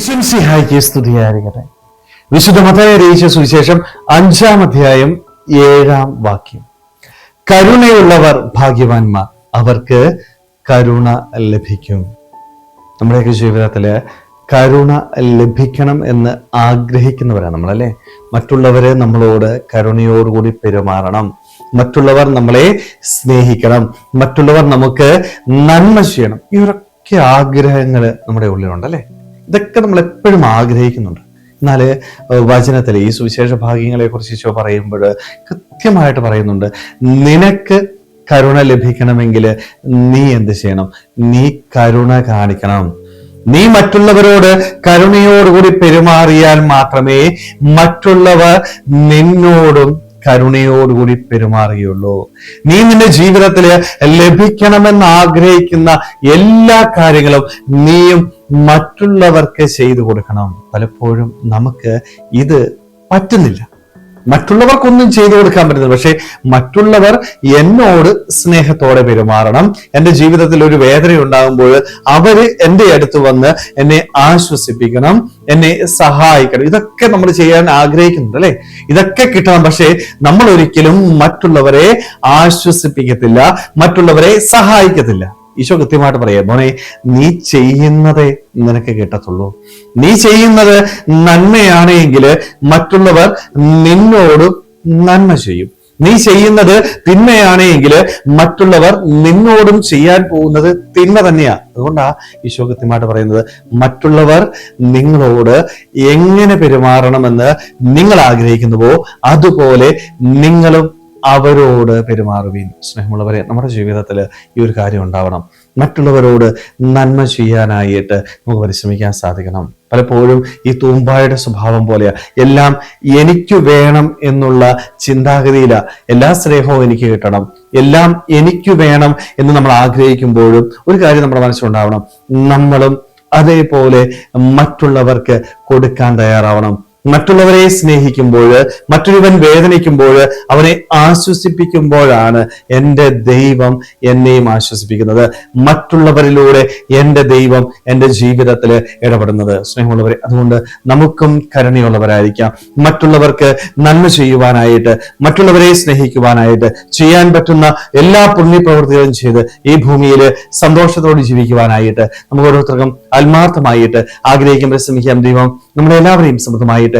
പ്രശംസിഹായിക്ക് സ്തുതിയായിരിക്കട്ടെ. വിശുദ്ധ മതായ അറിയിച്ച സുവിശേഷം അഞ്ചാം അധ്യായം ഏഴാം വാക്യം. കരുണയുള്ളവർ ഭാഗ്യവാന്മാർ അവർക്ക് കരുണ ലഭിക്കും. നമ്മുടെയൊക്കെ ജീവിതത്തിൽ കരുണ ലഭിക്കണം എന്ന് ആഗ്രഹിക്കുന്നവരാണ് നമ്മളല്ലേ? മറ്റുള്ളവരെ നമ്മളോട് കരുണയോടുകൂടി പെരുമാറണം. മറ്റുള്ളവർ നമ്മളെ സ്നേഹിക്കണം. മറ്റുള്ളവർ നമുക്ക് നന്മ ചെയ്യണം. ഇവരൊക്കെ ആഗ്രഹങ്ങൾ നമ്മുടെ ഉള്ളിലുണ്ടല്ലേ? ഇതൊക്കെ നമ്മൾ എപ്പോഴും ആഗ്രഹിക്കുന്നുണ്ട്. എന്നാൽ വചനത്തിൽ ഈ സുവിശേഷ ഭാഗ്യങ്ങളെ കുറിച്ച് ഈശോ പറയുമ്പോൾ കൃത്യമായിട്ട് പറയുന്നുണ്ട് നിനക്ക് കരുണ ലഭിക്കണമെങ്കിൽ നീ എന്ത് ചെയ്യണം? നീ കരുണ കാണിക്കണം. നീ മറ്റുള്ളവരോട് കരുണയോടുകൂടി പെരുമാറിയാൽ മാത്രമേ മറ്റുള്ളവർ നിന്നോടും കരുണയോടുകൂടി പെരുമാറുകയുള്ളൂ. നീ നിന്റെ ജീവിതത്തിൽ ലഭിക്കണമെന്ന് ആഗ്രഹിക്കുന്ന എല്ലാ കാര്യങ്ങളും നീയും മറ്റുള്ളവർക്ക് ചെയ്തു കൊടുക്കണം. പലപ്പോഴും നമുക്ക് ഇത് പറ്റുന്നില്ല. മറ്റുള്ളവർക്കൊന്നും ചെയ്തു കൊടുക്കാൻ പറ്റുന്നില്ല. പക്ഷെ മറ്റുള്ളവർ എന്നോട് സ്നേഹത്തോടെ പെരുമാറണം. എന്റെ ജീവിതത്തിൽ ഒരു വേദന ഉണ്ടാകുമ്പോൾ അവർ എന്റെ അടുത്ത് വന്ന് എന്നെ ആശ്വസിപ്പിക്കണം എന്നെ സഹായിക്കണം. ഇതൊക്കെ നമ്മൾ ചെയ്യാൻ ആഗ്രഹിക്കുന്നുണ്ട് അല്ലെ? ഇതൊക്കെ കിട്ടണം. പക്ഷേ നമ്മൾ ഒരിക്കലും മറ്റുള്ളവരെ ആശ്വസിപ്പിക്കത്തില്ല മറ്റുള്ളവരെ സഹായിക്കത്തില്ല. ഈശോ കൃത്യമായിട്ട് പറയാം മോനെ നീ ചെയ്യുന്നതേ നിനക്ക് കിട്ടത്തുള്ളൂ. നീ ചെയ്യുന്നത് നന്മയാണെങ്കിൽ മറ്റുള്ളവർ നിന്നോട് നന്മ ചെയ്യും. നീ ചെയ്യുന്നത് തിന്മയാണെങ്കിൽ മറ്റുള്ളവർ നിന്നോടും ചെയ്യാൻ പോകുന്നത് തിന്മ തന്നെയാ. അതുകൊണ്ടാ ഈശോ കൃത്യമായിട്ട് പറയുന്നത് മറ്റുള്ളവർ നിങ്ങളോട് എങ്ങനെ പെരുമാറണമെന്ന് നിങ്ങൾ ആഗ്രഹിക്കുന്നുവോ അതുപോലെ നിങ്ങളും അവരോട് പെരുമാറുവീൻ. സ്നേഹമുള്ളവരെ നമ്മുടെ ജീവിതത്തിൽ ഈ ഒരു കാര്യം ഉണ്ടാവണം. മറ്റുള്ളവരോട് നന്മ ചെയ്യാനായിട്ട് നമുക്ക് പരിശ്രമിക്കാൻ സാധിക്കണം. പലപ്പോഴും ഈ തൂമ്പായുടെ സ്വഭാവം പോലെയാ. എല്ലാം എനിക്ക് വേണം എന്നുള്ള ചിന്താഗതിയില. എല്ലാ സ്നേഹവും എനിക്ക് കിട്ടണം. എല്ലാം എനിക്ക് വേണം എന്ന് നമ്മൾ ആഗ്രഹിക്കുമ്പോഴും ഒരു കാര്യം നമ്മുടെ മനസ്സിലുണ്ടാവണം. നമ്മളും അതേപോലെ മറ്റുള്ളവർക്ക് കൊടുക്കാൻ തയ്യാറാവണം. മറ്റുള്ളവരെ സ്നേഹിക്കുമ്പോൾ മറ്റൊരുവൻ വേദനിക്കുമ്പോൾ അവനെ ആശ്വസിപ്പിക്കുമ്പോഴാണ് എന്റെ ദൈവം എന്നെയും ആശ്വസിപ്പിക്കുന്നത്. മറ്റുള്ളവരിലൂടെ എന്റെ ദൈവം എന്റെ ജീവിതത്തിൽ ഇടപെടുന്നത്. സ്നേഹമുള്ളവരെ അതുകൊണ്ട് നമുക്കും കരുണയുള്ളവരായിരിക്കാം. മറ്റുള്ളവർക്ക് നന്മ ചെയ്യുവാനായിട്ട് മറ്റുള്ളവരെ സ്നേഹിക്കുവാനായിട്ട് ചെയ്യാൻ പറ്റുന്ന എല്ലാ പുണ്യപ്രവൃത്തികളും ചെയ്ത് ഈ ഭൂമിയിൽ സന്തോഷത്തോടെ ജീവിക്കുവാനായിട്ട് നമുക്ക് ഓരോരുത്തർക്കും ആത്മാർത്ഥമായിട്ട് ആഗ്രഹിക്കാൻ പരിശ്രമിക്കാം ദൈവം. നമ്മളെല്ലാവരെയും സമൃദ്ധമായിട്ട്